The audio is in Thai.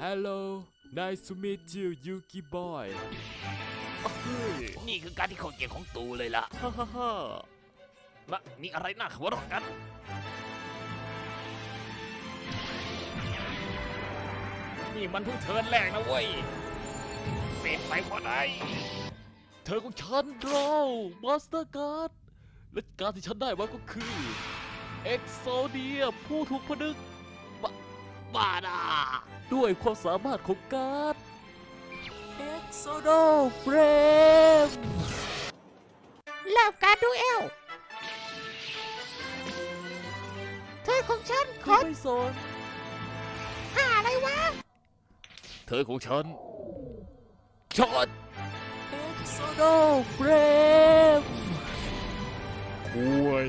Hello nice to meet you Yuki boy นี่คือการที่เขาเก่งของตูเลยล่ะฮ่าฮ่าฮ่ามานี่อะไรน่าหัวเราะกันนี่มันเพิ่งเทิร์นแรกนะเว้ยเป็นไปพอได้ เธอของฉันเรามาสเตอร์การ์ดและการดที่ฉันได้มาก็คือ เอ็กโซเดียผู้ถูกผนึก บ้าดาด้วยความสามารถของการ์ดเอ็กโซโดเฟรมเริ่มการดูเอลเธอของฉันขอไม่สนหาอะไรวะ เธอของฉันช็อตเอ็กโซโดเฟรมคุย